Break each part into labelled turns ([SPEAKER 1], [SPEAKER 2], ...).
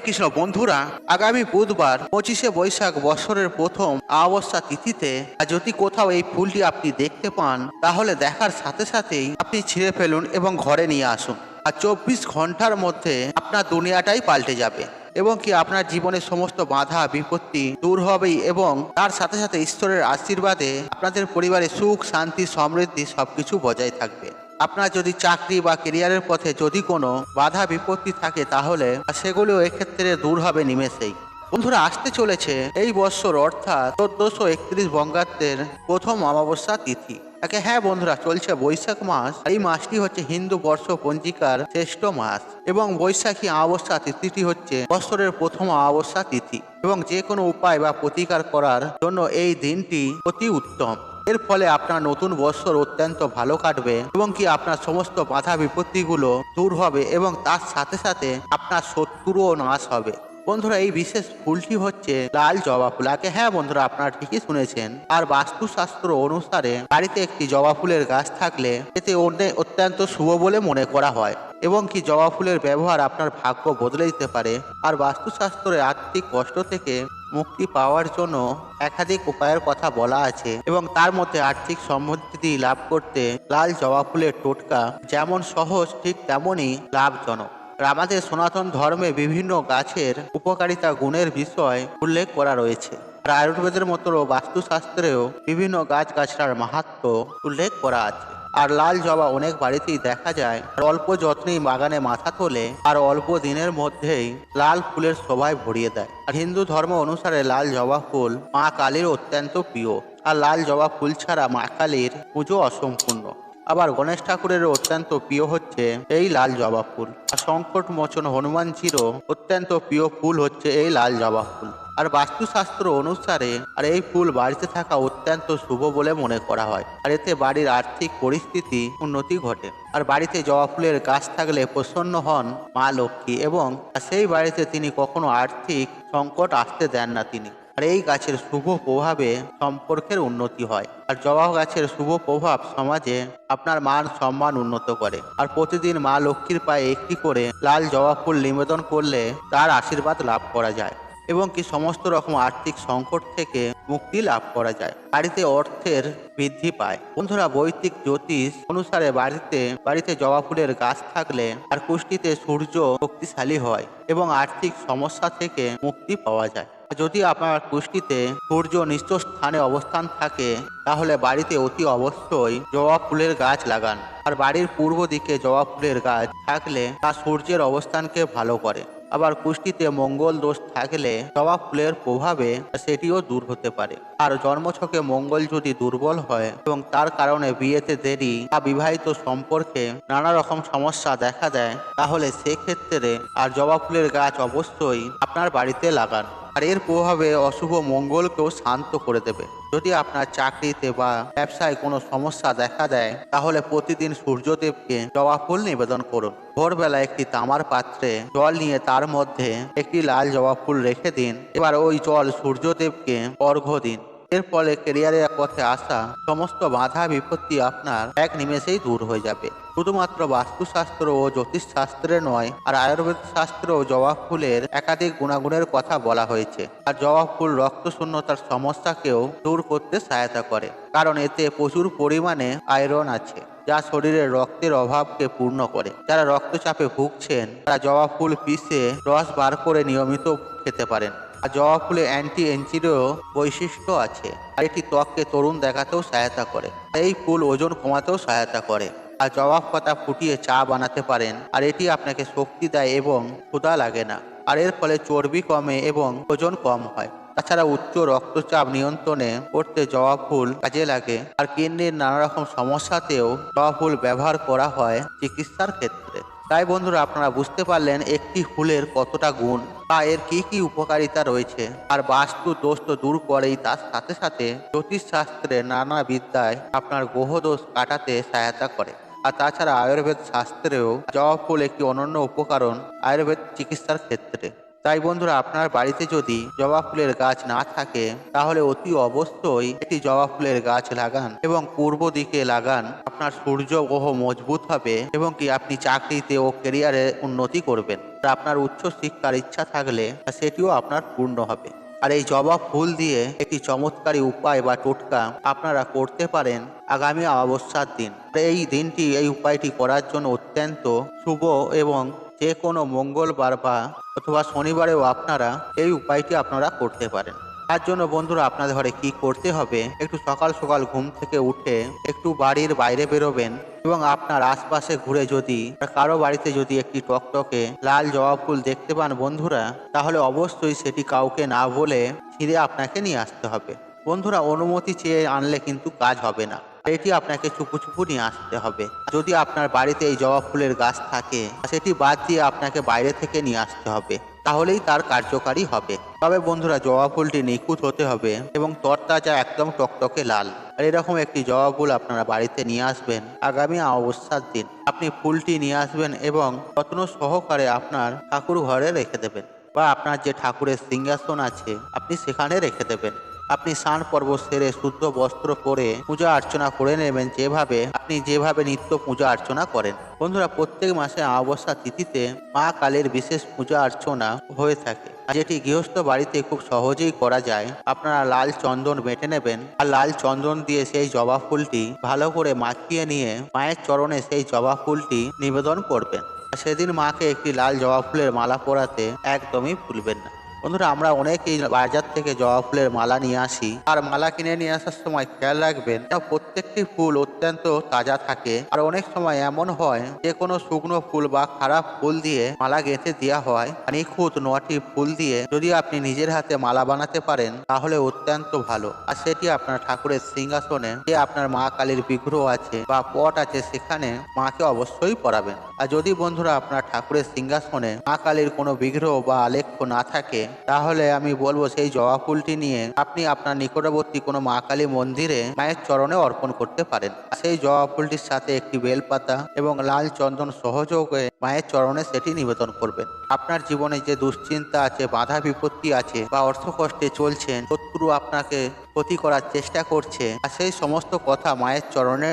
[SPEAKER 1] কৃষ্ণ বন্ধুরা, আগামী বুধবার পঁচিশে বৈশাখ বছরের প্রথম অমাবস্যা তিথিতে যদি কোথাও এই ফুলটি আপনি দেখতে পান, তাহলে দেখার সাথে সাথেই আপনি ছিঁড়ে ফেলুন এবং ঘরে নিয়ে আসুন। আর চব্বিশ ঘণ্টার মধ্যে আপনার দুনিয়াটাই পাল্টে যাবে এবং কি আপনার জীবনের সমস্ত বাধা, বিপত্তি দূর হবেই এবং তার সাথে সাথে ঈশ্বরের আশীর্বাদে আপনাদের পরিবারে সুখ, শান্তি, সমৃদ্ধি সবকিছু বজায় থাকবে। আপনার যদি চাকরি বা কেরিয়ারের পথে যদি কোনো বাধা বিপত্তি থাকে তাহলে সেগুলো এক্ষেত্রে দূর হবে নিমেষেই। বন্ধুরা, আসতে চলেছে এই বৎসর অর্থাৎ চোদ্দশো একত্রিশ বঙ্গাব্দের প্রথম অমাবস্যা তিথি। একে হ্যাঁ বন্ধুরা, চলছে বৈশাখ মাস। এই মাসটি হচ্ছে হিন্দু বর্ষ পঞ্জিকার শ্রেষ্ঠ মাস এবং বৈশাখী অমাবস্যা তিথিটি হচ্ছে বৎসরের প্রথম অমাবস্যা তিথি এবং যে কোনো উপায় বা প্রতিকার করার জন্য এই দিনটি অতি উত্তম। এর ফলে আপনার নতুন বছর অত্যন্ত ভালো কাটবে এবং কি আপনার সমস্ত বাধা বিপত্তিগুলো দূর হবে এবং তার সাথে সাথে আপনার শত্রুও নাশ হবে। বন্ধুরা, এই বিশেষ ফুলটি হচ্ছে লাল জবা ফুল আগে হ্যাঁ বন্ধুরা, আপনারা ঠিকই শুনেছেন। আর বাস্তুশাস্ত্র অনুসারে বাড়িতে একটি জবা ফুলের গাছ থাকলে এতে অন্য- অত্যন্ত শুভ বলে মনে করা হয় এবং কি জবা ফুলের ব্যবহার আপনার ভাগ্য বদলে দিতে পারে। আর বাস্তুশাস্ত্রে আর্থিক কষ্ট থেকে মুক্তি পাওয়ার জন্য একাধিক উপায়ের কথা বলা আছে এবং তার মধ্যে আর্থিক সমৃদ্ধি লাভ করতে লাল জবা ফুলের টোটকা যেমন সহজ, ঠিক তেমনই লাভজনক। আমাদের সনাতন ধর্মে বিভিন্ন গাছের উপকারিতা গুণের বিষয় উল্লেখ করা রয়েছে। আর আয়ুর্বেদের মতো বাস্তুশাস্ত্রেও বিভিন্ন গাছ গাছড়ার মাহাত্ম উল্লেখ করা আছে। আর লাল জবা অনেক বাড়িতেই দেখা যায়। আর অল্প যত্নেই বাগানে মাথা তোলে আর অল্প দিনের মধ্যেই লাল ফুলের শোভায় ভরিয়ে দেয়। আর হিন্দু ধর্ম অনুসারে লাল জবা ফুল মা কালীর অত্যন্ত প্রিয়। আর লাল জবা ফুল ছাড়া মা কালীর পুজো অসম্পূর্ণ। আবার গণেশ ঠাকুরের অত্যন্ত প্রিয় হচ্ছে এই লাল জবা ফুল। আর সংকট মোচন হনুমানজিরও অত্যন্ত প্রিয় ফুল হচ্ছে এই লাল জবা ফুল। আর বাস্তুশাস্ত্র অনুসারে আর এই ফুল বাড়িতে থাকা অত্যন্ত শুভ বলে মনে করা হয়। আর এতে বাড়ির আর্থিক পরিস্থিতি উন্নতি ঘটে। আর বাড়িতে জবা ফুলের গাছ থাকলে প্রসন্ন হন মা লক্ষ্মী এবং সেই বাড়িতে তিনি কখনো আর্থিক সংকট আসতে দেন না তিনি। আর এই গাছের শুভ প্রভাবে সম্পর্কের উন্নতি হয়। আর জবা গাছের শুভ প্রভাব সমাজে আপনার মান সম্মান উন্নত করে। আর প্রতিদিন মা লক্ষ্মীর পায়ে একটি করে লাল জবা ফুল নিবেদন করলে তার আশীর্বাদ লাভ করা যায় এবং কি সমস্ত রকম আর্থিক সংকট থেকে মুক্তি লাভ করা যায়। বাড়িতে অর্থের বৃদ্ধি পায়। বন্ধুরা, বৈদিক জ্যোতিষ অনুসারে বাড়িতে বাড়িতে জবা ফুলের গাছ থাকলে আর কুষ্টিতে সূর্য শক্তিশালী হয় এবং আর্থিক সমস্যা থেকে মুক্তি পাওয়া যায়। যদি আপনার কুষ্টিতে সূর্য নিশ্চ স্থানে অবস্থান থাকে, তাহলে বাড়িতে অতি অবশ্যই জবা ফুলের গাছ লাগান। আর বাড়ির পূর্ব দিকে জবা ফুলের গাছ থাকলে তা সূর্যের অবস্থানকে ভালো করে। আবার কুষ্টিতে মঙ্গল দোষ থাকলে জবা ফুলের প্রভাবে সেটিও দূর হতে পারে। আর জন্মছকে মঙ্গল যদি দুর্বল হয় এবং তার কারণে বিয়েতে দেরি বা বিবাহিত সম্পর্কে নানা রকম সমস্যা দেখা দেয়, তাহলে সেক্ষেত্রে আর জবা ফুলের গাছ অবশ্যই আপনার বাড়িতে লাগান। আর এর প্রভাবে অশুভ মঙ্গলকেও শান্ত করে দেবে। যদি আপনার চাকরিতে বা ব্যবসায় কোনো সমস্যা দেখা দেয়, তাহলে প্রতিদিন সূর্যদেবকে জবা ফুল নিবেদন করুন। ভোরবেলা একটি তামার পাত্রে জল নিয়ে তার মধ্যে একটি লাল জবা ফুল রেখে দিন। এবার ওই জল সূর্যদেবকে অর্ঘ্য দিন। এর ফলে কেরিয়ারের পথে আসা সমস্ত বাধা বিপত্তি আপনার এক নিমেষেই দূর হয়ে যাবে। শুধুমাত্র বাস্তুশাস্ত্র ও জ্যোতিষ শাস্ত্রে নয়, আর আয়ুর্বেদ শাস্ত্র ও জবা ফুলের একাধিক গুণাগুণের কথা বলা হয়েছে। আর জবা ফুল রক্ত শূন্যতার সমস্যাকেও দূর করতে সহায়তা করে, কারণ এতে প্রচুর পরিমাণে আয়রন আছে, যা শরীরের রক্তের অভাবকে পূর্ণ করে। যারা রক্তচাপে ভুগছেন, তারা জবা ফুল পিষে রস বার করে নিয়মিত খেতে পারেন। আর জবা ফুলে অ্যান্টি এনজিরো বৈশিষ্ট্য আছে, আর এটি ত্বককে তরুণ দেখাতেও সহায়তা করে এই ফুল ওজন কমাতেও সহায়তা করে। আর জবাব পাতা ফুটিয়ে চা বানাতে পারেন। আর এটি আপনাকে শক্তি দেয় এবং ক্ষুধা লাগে না। আর এর ফলে চর্বি কমে এবং ওজন কম হয়। তাছাড়া উচ্চ রক্তচাপ নিয়ন্ত্রণে করতে জবা ফুল কাজে লাগে। আর কিডনির নানা রকম সমস্যাতেও জবা ফুল ব্যবহার করা হয় চিকিৎসার ক্ষেত্রে। তাই বন্ধুরা, আপনারা বুঝতে পারলেন একটি ফুলের কতটা গুণ বা এর কি কি উপকারিতা রয়েছে। আর বাস্তু দোষ তো দূর করেই তার সাথে সাথে জ্যোতিষ শাস্ত্রে নানা বিদ্যায় আপনার গ্রহ দোষ কাটাতে সহায়তা করে। আর তাছাড়া আয়ুর্বেদ শাস্ত্রেও জবা ফুল একটি অনন্য উপকরণ আয়ুর্বেদ চিকিৎসার ক্ষেত্রে। তাই বন্ধুরা, আপনার বাড়িতে যদি জবা ফুলের গাছ না থাকে, তাহলে অতি অবশ্যই একটি জবা ফুলের গাছ লাগান এবং পূর্ব দিকে লাগান। আপনার সূর্য গ্রহ মজবুত হবে এবং কি আপনি চাকরিতে ও কেরিয়ারে উন্নতি করবেন। আপনার উচ্চ শিক্ষার ইচ্ছা থাকলে সেটিও আপনার পূর্ণ হবে। আর এই জবা ফুল দিয়ে একটি চমৎকারী উপায় বা টোটকা আপনারা করতে পারেন আগামী অমাবস্যার দিন। এই দিনটি, এই উপায়টি করার জন্য অত্যন্ত শুভ এবং যে কোনো মঙ্গলবার বা অথবা শনিবারেও আপনারা এই উপায়টি আপনারা করতে পারেন। তার জন্য বন্ধুরা আপনাদের ঘরে কি করতে হবে? একটু সকাল সকাল ঘুম থেকে উঠে একটু বাড়ির বাইরে বেরোবেন এবং আপনার আশপাশে ঘুরে যদি কারও বাড়িতে যদি একটি টকটকে লাল জবা ফুল দেখতে পান বন্ধুরা, তাহলে অবশ্যই সেটি কাউকে না বলে ফিরে আপনাকে নিয়ে আসতে হবে। বন্ধুরা, অনুমতি চেয়ে আনলে কিন্তু কাজ হবে না। এটি আপনাকে চুপু চুপু নিয়ে আসতে হবে। যদি আপনার বাড়িতে এই জবা ফুলের গাছ থাকে, সেটি বাদ দিয়ে আপনাকে বাইরে থেকে নিয়ে আসতে হবে। তাহলেই তার কার্যকারী হবে। তবে বন্ধুরা, জবা ফুলটি নিখুঁত হতে হবে এবং তরতাজা একদম টকটকে লাল। আর এরকম একটি জবা ফুল আপনারা বাড়িতে নিয়ে আসবেন আগামী অমাবস্যার দিন। আপনি ফুলটি নিয়ে আসবেন এবং যত্ন সহকারে আপনার ঠাকুর ঘরে রেখে দেবেন বা আপনার যে ঠাকুরের সিংহাসন আছে, আপনি সেখানে রেখে দেবেন। আপনি স্নান পর্ব সেরে শুদ্ধ বস্ত্র পরে পূজা অর্চনা করে নেবেন যেভাবে, আপনি যেভাবে নিত্য পূজা অর্চনা করেন। বন্ধুরা, প্রত্যেক মাসে অমাবস্যা তিথিতে মা কালীর বিশেষ পূজা অর্চনা হয়ে থাকে। যেটি গৃহস্থ বাড়িতে খুব সহজেই করা যায়, আপনারা লাল চন্দন বেটে নেবেন আর লাল চন্দন দিয়ে সেই জবা ফুলটি ভালো করে মাখিয়ে নিয়ে মায়ের চরণে সেই জবা ফুলটি নিবেদন করবেন। সেদিন মাকে একটি লাল জবা ফুলের মালা পরাতে একদমই ভুলবেন না। বন্ধুরা, আমরা অনেকেই বাজার থেকে জবা ফুলের মালা নিয়ে আসি। আর মালা কিনে নিয়ে আসার সময় খেয়াল রাখবেন প্রত্যেকটি ফুল অত্যন্ত তাজা থাকে। আর অনেক সময় এমন হয়, যে কোনো শুকনো ফুল বা খারাপ ফুল দিয়ে মালা গেঁথে দেওয়া হয়। নিখুঁত নটি ফুল দিয়ে যদি আপনি নিজের হাতে মালা বানাতে পারেন, তাহলে অত্যন্ত ভালো। আর সেটি আপনার ঠাকুরের সিংহাসনে, যে আপনার মা কালীর বিগ্রহ আছে বা পট আছে, সেখানে মাকে অবশ্যই পরাবেন। আর যদি বন্ধুরা আপনার ঠাকুরের সিংহাসনে মা কালীর কোনো বিগ্রহ বা আলেখ্য না থাকে তাহলে আমি বলব সেই জবা ফুলটি নিয়ে আপনি আপনার নিকটবর্তী কোনো মা কালী মন্দিরে মায়ের চরণে অর্পণ করতে পারেন। সেই জবা ফুলটির সাথে একটি বেলপাতা এবং লাল চন্দন সহযোগে মায়ের চরণে সেটি নিবেদন করবেন। আপনার জীবনে যে দুশ্চিন্তা আছে, বাধা বিপত্তি আছে বা অর্থকষ্টে চলছেন, শত্রু আপনাকে ক্ষতি করার চেষ্টা করছে, আর সেই সমস্ত কথা মায়ের চরণে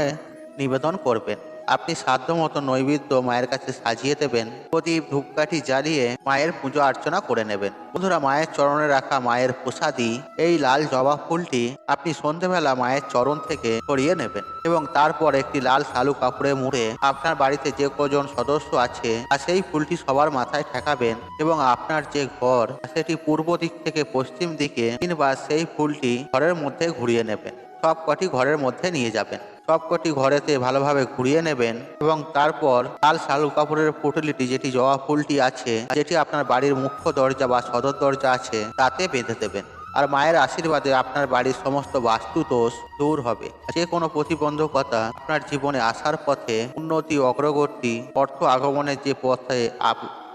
[SPEAKER 1] নিবেদন করবেন। আপনি সাধ্যমতো নৈবেদ্য মায়ের কাছে সাজিয়ে দেবেন, প্রদীপ, ধূপকাঠি জ্বালিয়ে মায়ের পুজো অর্চনা করে নেবেন। বন্ধুরা, মায়ের চরণে রাখা মায়ের প্রসাদী এই লাল জবা ফুলটি আপনি সন্ধেবেলা মায়ের চরণ থেকে সরিয়ে নেবেন এবং তারপর একটি লাল শালু কাপড়ে মুড়ে আপনার বাড়িতে যে কজন সদস্য আছে, আর সেই ফুলটি সবার মাথায় ঠেকাবেন এবং আপনার যে ঘর, সেটি পূর্ব দিক থেকে পশ্চিম দিকে কিংবা সেই ফুলটি ঘরের মধ্যে ঘুরিয়ে নেবেন। সব কটি ঘরের মধ্যে নিয়ে যাবেন। সবকটি ঘরেতে ভালোভাবে ঘুরিয়ে নেবেন এবং তারপর লাল শালু কাপড়ের পুটলিটি যেটি জবা ফুলটি আছে, যেটি আপনার বাড়ির মুখ্য দরজা বা সদর দরজা আছে, তাতে বেঁধে দেবেন। আর মায়ের আশীর্বাদে আপনার বাড়ির সমস্ত বাস্তু দোষ দূর হবে। যে কোনো প্রতিবন্ধকতা আপনার জীবনে আসার পথে উন্নতি, অগ্রগতি, অর্থ আগমনের যে পথে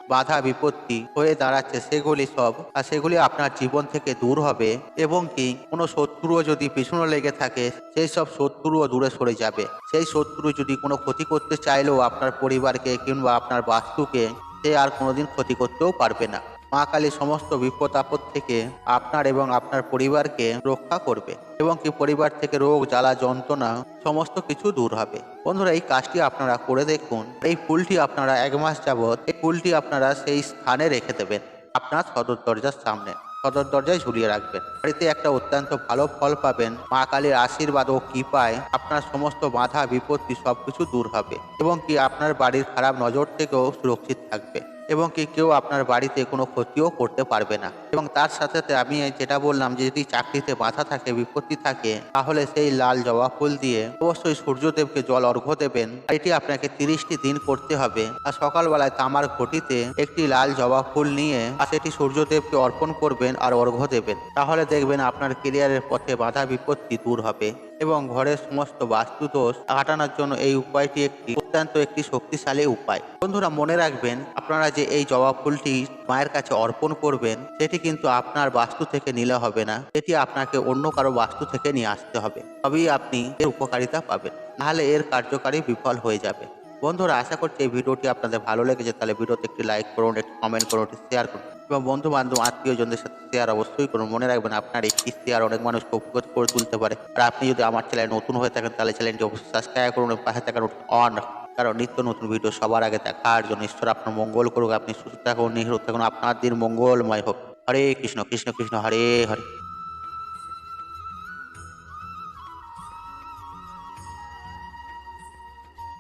[SPEAKER 1] বাধা বিপত্তি হয়ে দাঁড়াচ্ছে, সেগুলি সব, আর সেগুলি আপনার জীবন থেকে দূর হবে। এবং কি, কোনো শত্রুও যদি পিছনে লেগে থাকে, সেই সব শত্রুও দূরে সরে যাবে। সেই শত্রু যদি কোনো ক্ষতি করতে চাইলেও আপনার পরিবারকে কিংবা আপনার বাস্তুকে, সে আর কোনোদিন ক্ষতি করতেও পারবে না। মা কালী সমস্ত বিপদ আপদ থেকে আপনার এবং আপনার পরিবারকে রক্ষা করবে এবং কি পরিবার থেকে রোগ, জ্বালা, যন্ত্রণা সমস্ত কিছু দূর হবে। বন্ধুরা, এই কাজটি আপনারা করে দেখুন। এই ফুলটি আপনারা এক মাস যাবৎ এই ফুলটি আপনারা সেই স্থানে রেখে দেবেন, আপনার সদর দরজার সামনে। সদর দরজায় ঝুলিয়ে রাখবেন। বাড়িতে একটা অত্যন্ত ভালো ফল পাবেন। মা কালীর আশীর্বাদ ও কৃপায় আপনার সমস্ত বাধা, বিপত্তি সবকিছু দূর হবে এবং কি আপনার বাড়ির খারাপ নজর থেকেও সুরক্ষিত থাকবে। এবং কি কেউ আপনার বাড়িতে কোনো ক্ষতিও করতে পারবে না। এবং তার সাথে সাথে আমি যেটা বললাম যে যদি চাকরিতে বাধা থাকে, বিপত্তি থাকে, তাহলে সেই লাল জবা ফুল দিয়ে অবশ্যই সূর্যদেবকে জল অর্ঘ্য দেবেন। এটি আপনাকে তিরিশটি দিন করতে হবে। আর সকালবেলায় তামার ঘটিতে একটি লাল জবা ফুল নিয়ে আর সেটি সূর্যদেবকে অর্পণ করবেন আর অর্ঘ্য দেবেন। তাহলে দেখবেন আপনার কেরিয়ারের পথে বাধা বিপত্তি দূর হবে। এবং ঘরের সমস্ত বাস্তুদোষ কাটানোর জন্য এই উপায়টি একটি অত্যন্ত একটি শক্তিশালী উপায়। বন্ধুরা, মনে রাখবেন, আপনারা যে এই জবা ফুলটি মায়ের কাছে অর্পণ করবেন, সেটি কিন্তু আপনার বাস্তু থেকে নিলে হবে না, এটি আপনাকে অন্য কারও বাস্তু থেকে নিয়ে আসতে হবে। তবেই আপনি এর উপকারিতা পাবেন, নাহলে এর কার্যকারী বিফল হয়ে যাবে। বন্ধুরা, আশা করছি এই ভিডিওটি আপনাদের ভালো লেগেছে। তাহলে ভিডিওতে একটি লাইক করুন, একটি কমেন্ট করুন, একটি শেয়ার করুন। এবং বন্ধু বান্ধব আত্মীয়জনদের সাথে শেয়ার অবশ্যই করুন। মনে রাখবেন, আপনার একটি শেয়ার অনেক মানুষকে উপকৃত করে তুলতে পারে। আর আপনি যদি আমার চ্যানেল নতুন হয়ে থাকেন, তাহলে চ্যানেলটি অবশ্যই সাবস্ক্রাইব করুন এবং পাশে থাকা অন কারণ নিত্য নতুন ভিডিও সবার আগে দেখার জন্য ঈশ্বর আপনার মঙ্গল করুক। আপনি সুস্থ থাকুন, নিহত থাকুন। আপনার দিন মঙ্গলময় হোক। হরে কৃষ্ণ কৃষ্ণ কৃষ্ণ, হরে হরে।